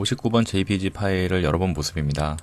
59번 JPG 파일을 열어본 모습입니다.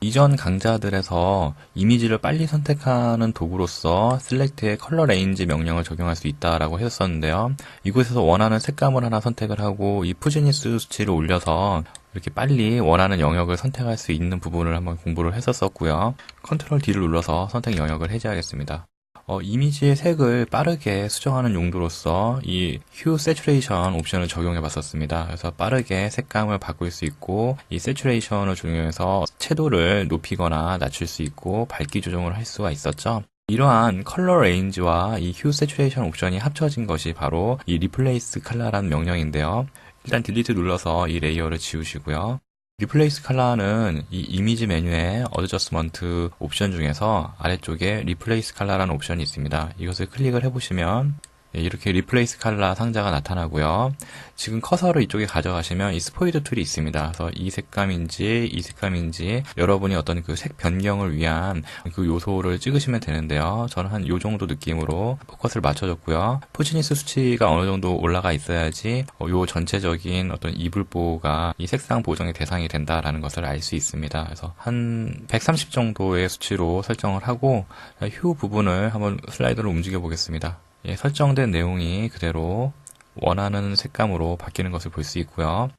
이전 강좌들에서 이미지를 빨리 선택하는 도구로서 셀렉트의 컬러 레인지 명령을 적용할 수 있다라고 했었는데요. 이곳에서 원하는 색감을 하나 선택을 하고 이 푸지니스 수치를 올려서 이렇게 빨리 원하는 영역을 선택할 수 있는 부분을 한번 공부를 했었었고요. 컨트롤 D를 눌러서 선택 영역을 해제하겠습니다. 어, 이미지의 색을 빠르게 수정하는 용도로서 이휴 세츄레이션 옵션을 적용해 봤었습니다. 그래서 빠르게 색감을 바꿀 수 있고 이 세츄레이션을 적용해서 채도를 높이거나 낮출 수 있고 밝기 조정을 할 수가 있었죠. 이러한 컬러 레인지와 이휴 세츄레이션 옵션이 합쳐진 것이 바로 이 리플레이스 칼라라는 명령인데요. 일단 딜리트 눌러서 이 레이어를 지우시고요. 리플레이스 컬러는 이 이미지 메뉴의 어드저스먼트 옵션 중에서 아래쪽에 리플레이스 컬러라는 옵션이 있습니다. 이것을 클릭을 해보시면 예, 이렇게 리플레이스 칼라 상자가 나타나고요. 지금 커서를 이쪽에 가져가시면 이 스포이드 툴이 있습니다. 그래서 이 색감인지 이 색감인지 여러분이 어떤 그 색 변경을 위한 그 요소를 찍으시면 되는데요. 저는 한 요 정도 느낌으로 포커스를 맞춰줬고요. 푸지니스 수치가 어느 정도 올라가 있어야지 어, 요 전체적인 어떤 이불보가 이 색상 보정의 대상이 된다라는 것을 알 수 있습니다. 그래서 한 130 정도의 수치로 설정을 하고 휴 부분을 한번 슬라이드로 움직여 보겠습니다. 예, 설정된 내용이 그대로 원하는 색감으로 바뀌는 것을 볼 수 있고요.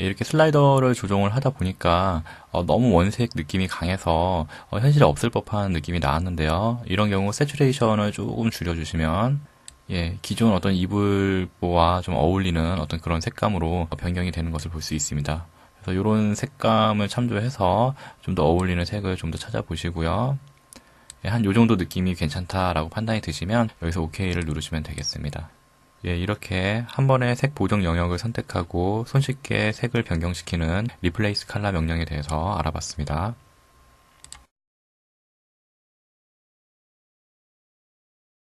예, 이렇게 슬라이더를 조정을 하다 보니까 어, 너무 원색 느낌이 강해서 어, 현실에 없을 법한 느낌이 나왔는데요. 이런 경우 세츄레이션을 조금 줄여주시면 예, 기존 어떤 이불보와 좀 어울리는 어떤 그런 색감으로 변경이 되는 것을 볼 수 있습니다. 그래서 이런 색감을 참조해서 좀 더 어울리는 색을 좀 더 찾아보시고요. 예, 한요 정도 느낌이 괜찮다라고 판단이 드시면 여기서 OK를 누르시면 되겠습니다. 예, 이렇게 한 번에 색 보정 영역을 선택하고 손쉽게 색을 변경시키는 리플레이스 칼라 명령에 대해서 알아봤습니다.